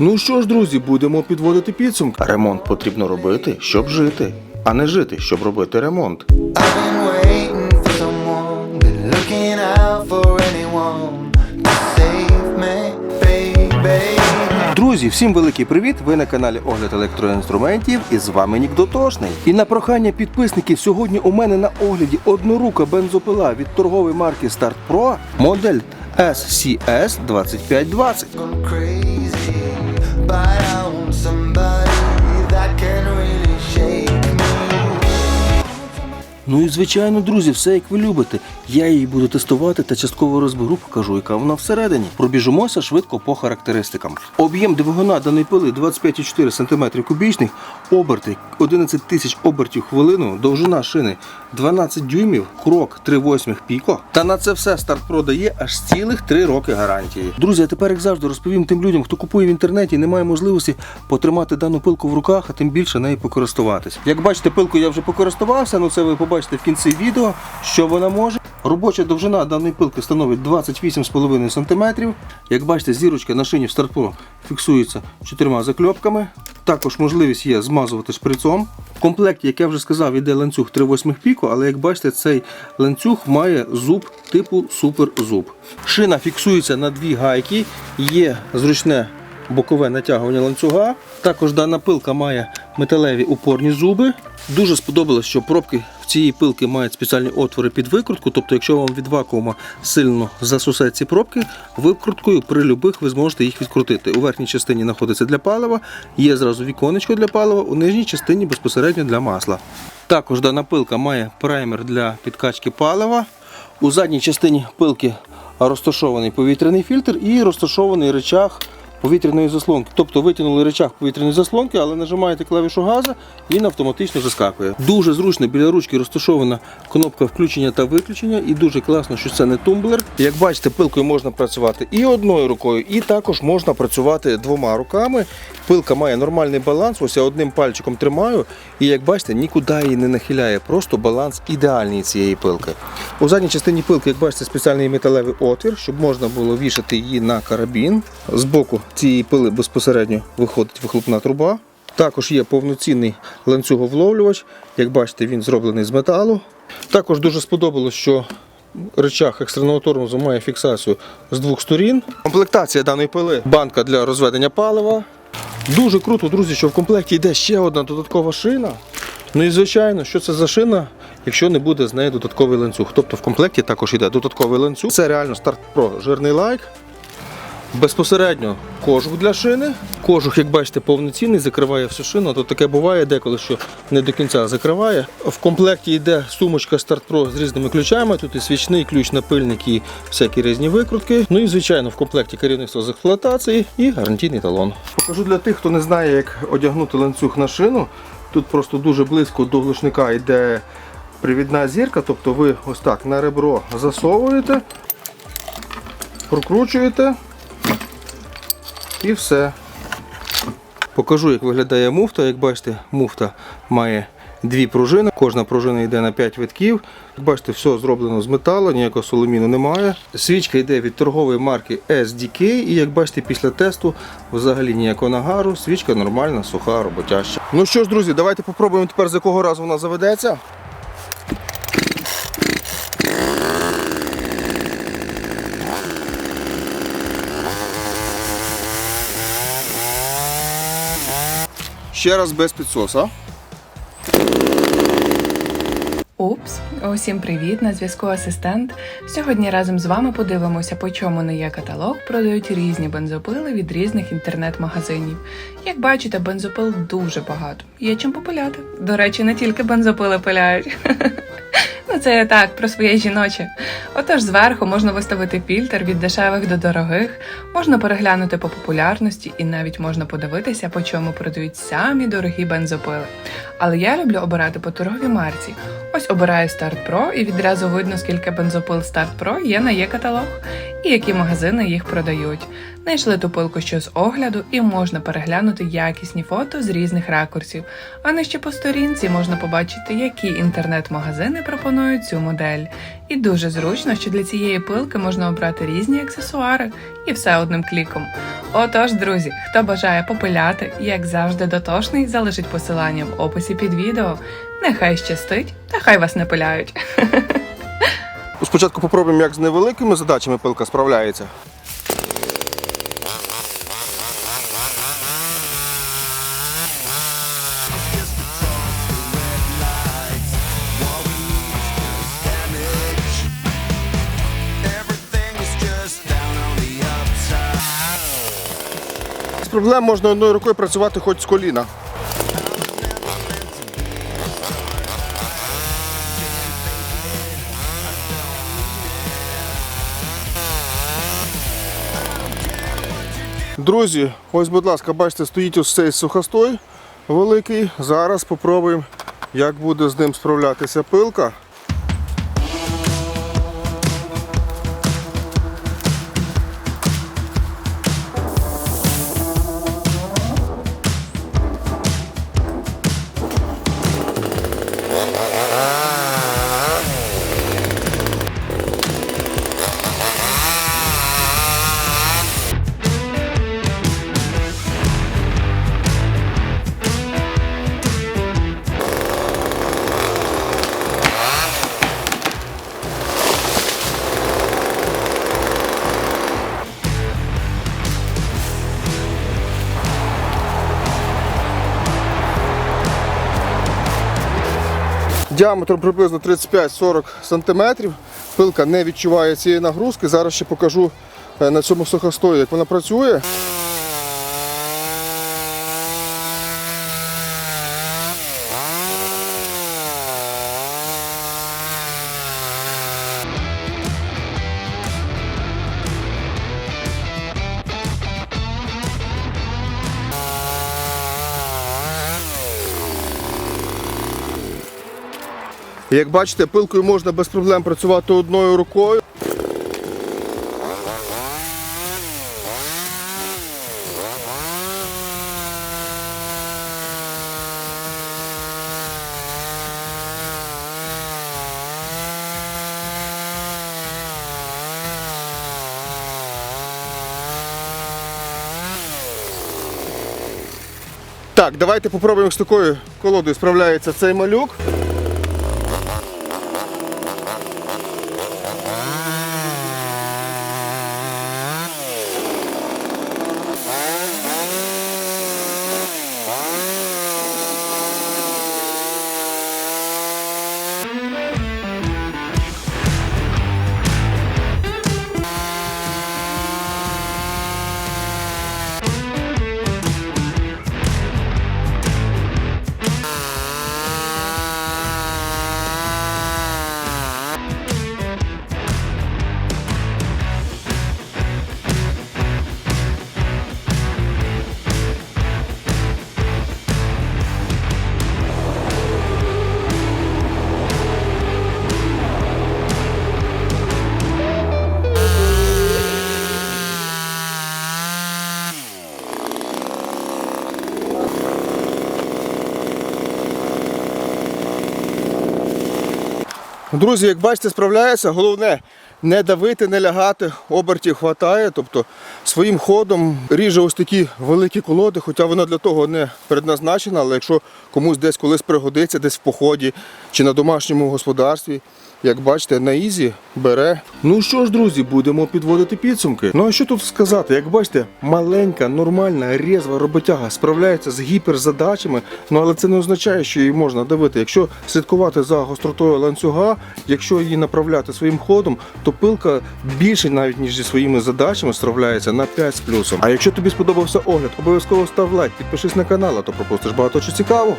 Ну що ж, друзі, будемо підводити підсумки. Ремонт потрібно робити, щоб жити, а не жити, щоб робити ремонт. Друзі, всім великий привіт! Ви на каналі Огляд електроінструментів і з вами Нік Дотошний. І на прохання підписників сьогодні у мене на огляді однорука бензопила від торгової марки Start Pro модель SCS 2520. but I Ну і звичайно, друзі, все як ви любите. Я її буду тестувати та частково розберу, покажу, яка вона всередині. Пробіжимося швидко по характеристикам. Об'єм двигуна даної пили 25,4 см кубічних, оберти 11 тисяч обертів хвилину, довжина шини 12 дюймів, крок 3,8 піко. Та на це все старт Pro дає аж цілих 3 роки гарантії. Друзі, а тепер як завжди розповім тим людям, хто купує в інтернеті і не має можливості потримати дану пилку в руках, а тим більше нею покористуватись. Як бачите, пилку я вже покористувався, ну це ви побачите в кінці відео, що вона може. Робоча довжина даної пилки становить 28,5 см. Як бачите, зірочка на шині в Pro фіксується чотирма закльопками. Також можливість є змазувати шприцом. В комплекті, як я вже сказав, іде ланцюг 3,8 піку, але як бачите, цей ланцюг має зуб типу суперзуб. Шина фіксується на дві гайки, є зручне бокове натягування ланцюга. Також дана пилка має металеві упорні зуби. Дуже сподобалось, що пробки в пилки мають спеціальні отвори під викрутку. Тобто, якщо вам від вакуума сильно засусать ці пробки, викруткою при любих ви зможете їх відкрутити. У верхній частині знаходиться для палива, є зразу віконечко для палива, у нижній частині безпосередньо для масла. Також дана пилка має праймер для підкачки палива. У задній частині пилки розташований повітряний фільтр і розташований речах повітряної заслонки. Тобто витягнули речах повітряної заслонки, але нажимаєте клавішу газу, він автоматично заскакує. Дуже зручно біля ручки розташована кнопка включення та виключення, і дуже класно, що це не тумблер. Як бачите, пилкою можна працювати і одною рукою, і також можна працювати двома руками. Пилка має нормальний баланс. Ось я одним пальчиком тримаю, і як бачите, нікуди її не нахиляє. Просто баланс ідеальний цієї пилки. У задній частині пилки, як бачите, спеціальний металевий отвір, щоб можна було вішати її на карабін. Збоку цієї пили безпосередньо виходить вихлопна труба. Також є повноцінний ланцюговловлювач. Як бачите, він зроблений з металу. Також дуже сподобалось, що речах екстреного тормозу має фіксацію з двох сторін. Комплектація даної пили банка для розведення палива. Дуже круто, друзі, що в комплекті йде ще одна додаткова шина. Ну і звичайно, що це за шина, якщо не буде з нею додатковий ланцюг. Тобто в комплекті також йде додатковий ланцюг. Це реально старт Pro жирний лайк. Безпосередньо кожух для шини. Кожух, як бачите, повноцінний, закриває всю шину. Тут таке буває деколи, що не до кінця закриває. В комплекті йде сумочка Start з різними ключами. Тут і свічний ключ, напильник і всякі різні викрутки. Ну і звичайно, в комплекті керівництво з експлуатації і гарантійний талон. Покажу для тих, хто не знає, як одягнути ланцюг на шину. Тут просто дуже близько до глушника йде привідна зірка, тобто ви ось так на ребро засовуєте, прокручуєте і все. Покажу, як виглядає муфта. Як бачите, муфта має дві пружини. Кожна пружина йде на 5 витків. Як бачите, все зроблено з металу, ніякого соломіну немає. Свічка йде від торгової марки SDK. І як бачите, після тесту взагалі ніякого нагару. Свічка нормальна, суха, роботяща. Ну що ж, друзі, давайте попробуємо тепер з якого разу вона заведеться. Ще раз без підсоса. Упс, усім привіт! На зв'язку асистент. Сьогодні разом з вами подивимося, по чому не є каталог. Продають різні бензопили від різних інтернет-магазинів. Як бачите, бензопил дуже багато. Є чим попиляти. До речі, не тільки бензопили пиляють. Ну, це так про своє жіноче. Отож, зверху можна виставити фільтр від дешевих до дорогих, можна переглянути по популярності і навіть можна подивитися, по чому продають самі дорогі бензопили. Але я люблю обирати по торговій марці. Ось обираю Start Pro і відразу видно, скільки бензопил Start Pro є на є каталог. і які магазини їх продають. Знайшли ту пилку що з огляду і можна переглянути якісні фото з різних ракурсів. А нижче по сторінці можна побачити, які інтернет-магазини пропонують цю модель. І дуже зручно, що для цієї пилки можна обрати різні аксесуари і все одним кліком. Отож, друзі, хто бажає попиляти, як завжди дотошний, залишить посилання в описі під відео. Нехай щастить, та хай вас не пиляють. Спочатку попробуємо, як з невеликими задачами пилка справляється. Проблем можна одною рукою працювати хоч з коліна. Друзі, ось, будь ласка, бачите, стоїть ось цей сухостой великий. Зараз спробуємо, як буде з ним справлятися пилка. Ah. Діаметром приблизно 35-40 см. Пилка не відчуває цієї нагрузки. Зараз ще покажу е, на цьому сухостої, як вона працює. Як бачите, пилкою можна без проблем працювати одною рукою. Так, давайте попробуємо з такою колодою справляється цей малюк. Друзі, як бачите, справляється. Головне не давити, не лягати, обертів хватає. Тобто своїм ходом ріже ось такі великі колоди, хоча вона для того не предназначена, але якщо комусь десь колись пригодиться, десь в поході чи на домашньому господарстві, як бачите, на ізі бере. Ну що ж, друзі, будемо підводити підсумки. Ну а що тут сказати? Як бачите, маленька, нормальна, різва роботяга справляється з гіперзадачами, ну але це не означає, що її можна давити. Якщо слідкувати за гостротою ланцюга, якщо її направляти своїм ходом, то пилка більше навіть ніж зі своїми задачами справляється на 5 з плюсом. А якщо тобі сподобався огляд, обов'язково став лайк, підпишись на канал, а то пропустиш багато чого цікавого.